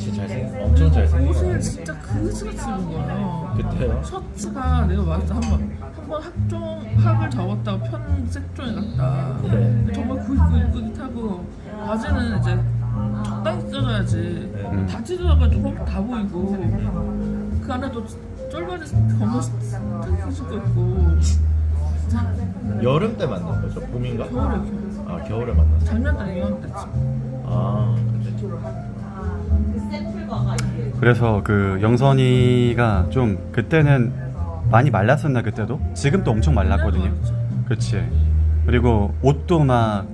그치 잘생 엄청 잘생긴 옷을 진짜 그지같이 입은 거예요. 그때요? 셔츠가 내가 말했어 한번 한번 학종 학을 적었다가 편 색종이 같다. 네. 근데 정말 이쁘깃하고 바지는 이제 적당히 찢어져야지 네. 다 찢어져가지고 다 보이고 그 안에 또 쫄바지 검은 스타킹 신고 있고 여름 때 만난 거죠? 봄인가? 겨울에 아 겨울에 만났어 작년 때 이맘때쯤 아 그래서 그 영선이가 좀 그때는 많이 말랐었나 그때도? 지금 또 엄청 말랐거든요. 그렇지. 그리고 옷도 막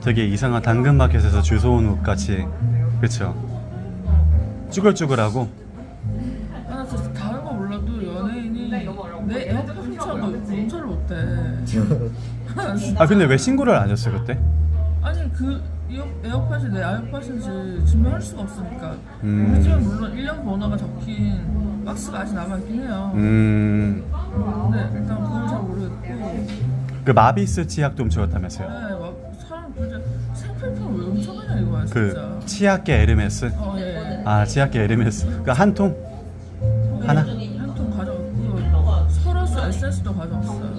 되게 이상한 당근마켓에서 주워온 옷 같이 그렇죠. 쭈글쭈글하고 아, 나 진짜 다른 거 몰라도 연예인이 내 에어팟 훔쳐간 거 용서를 못해. 아 근데 왜 신고를 안 했어요 그때? 아니 그 이어, 에어팟이 내 아이팟인지 증명할 수가 없으니까 음. 집은 물론 1년 번호가 적힌 박스가 아직 남아있긴 해요 음. 근데 일단 그건 잘 모르겠고 그 마비스 치약도 훔쳐갔다면서요. 네, 막 사람 도대체 생필품 왜 훔쳐가냐 이거야 진짜 그 치약계 에르메스. 어, 예, 예. 아 치약계 에르메스. 그 한 통. 하나? 에센스도 가져왔어요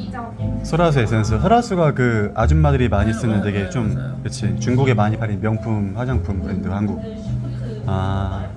소라수 에센스. 소라수가 그 아줌마들이 많이 쓰는 네, 되게 네, 좀. 그치 중국에 많이 팔린 명품 화장품 브랜드 한국. 아